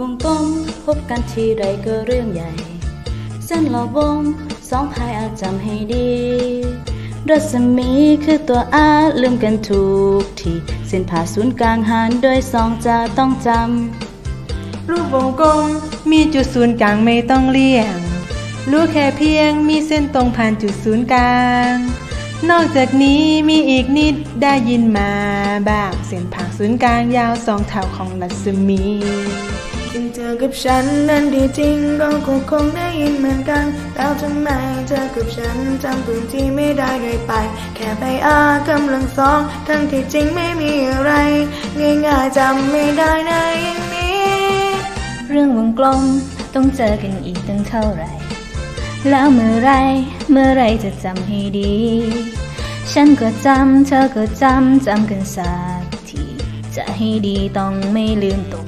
วงกลมพบกันทีไรก็เรื่องใหญ่ เส้นหล่อวงสองพายอาจจำให้ดี รัศมีคือตัวอาลืมกันทุกทีเส้นผ่าศูนย์กลางหารด้วยสองจะต้องจำ รูปวงกลมมีจุดศูนย์กลางไม่ต้องเลี่ยง รู้แค่เพียงมีเส้นตรงผ่านจุดศูนย์กลางนอกจากนี้มีอีกนิดได้ยินมาบ้างเส้นผ่าศูนย์กลางยาวสองเท่าของรัศมี ถึงเธอกับฉันนั้นดีจริงเราก็คงได้ยินเหมือนกัน แล้วทำไมเธอกับฉันจำพื้นที่ไม่ได้เลยไป แค่ไปอากำลังสอง ทั้งที่จริงไม่มีอะไร ง่ายๆจำไม่ได้นะอย่างนี้ เรื่องวงกลมต้องเจอกันอีกตั้งเท่าไหร่ แล้วเมื่อไรเมื่อไรจะจำให้ดี ฉันก็จำเธอก็จำจำกันสักที จะให้ดีต้องไม่ลืมตก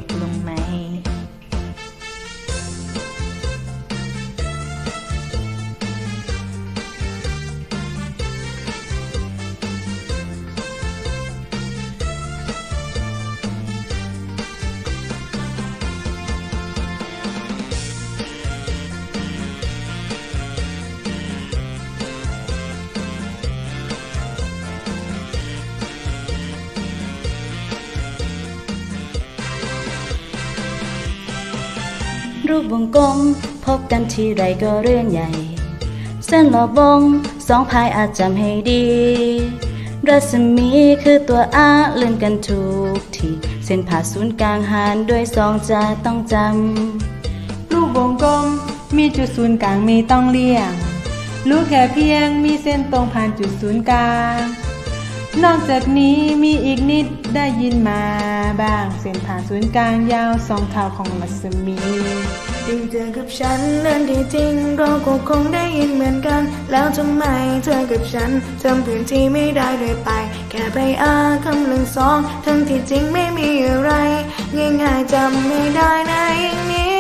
รูปวงกลม พบกันทีไรก็เรื่องใหญ่ เส้นหลอบวงสองพายอาจจำให้ดี รัศมีคือตัวอาลืมกันทุกที เส้นผ่าศูนย์กลางหารด้วยสองจะต้องจำ รูปวงกลมมีจุดศูนย์กลางไม่ต้องเลี่ยง รู้แค่เพียงมีเส้นตรงผ่านจุดศูนย์กลาง นอกจากนี้มีอีกนิดได้ยินมาบ้าง เส้นผ่านศูนย์กลางยาวสองเท่าของรัศมีถึงเธอกับฉันนั้นดีจริงเราก็คงได้ยินเหมือนกัน แล้วทำไมเธอกับฉันจำพื้นที่ไม่ได้เลยไป แค่ไปอากำลังสองทั้งที่จริงไม่มีอะไรง่ายๆจำไม่ได้นะอย่างนี้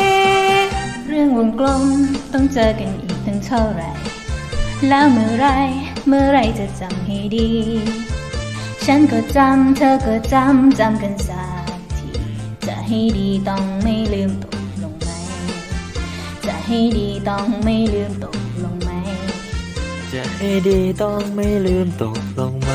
เรื่องวงกลมต้องเจอกันอีกตั้งเท่าไหร่ แล้วเมื่อไรเมื่อไรจะจำให้ดี ฉันก็จำเธอก็จำจำกันสักที จะให้ดีต้องไม่ลืมตกลงไหม จะให้ดีต้องไม่ลืมตกลงไหม จะให้ดีต้องไม่ลืมตกลงไหม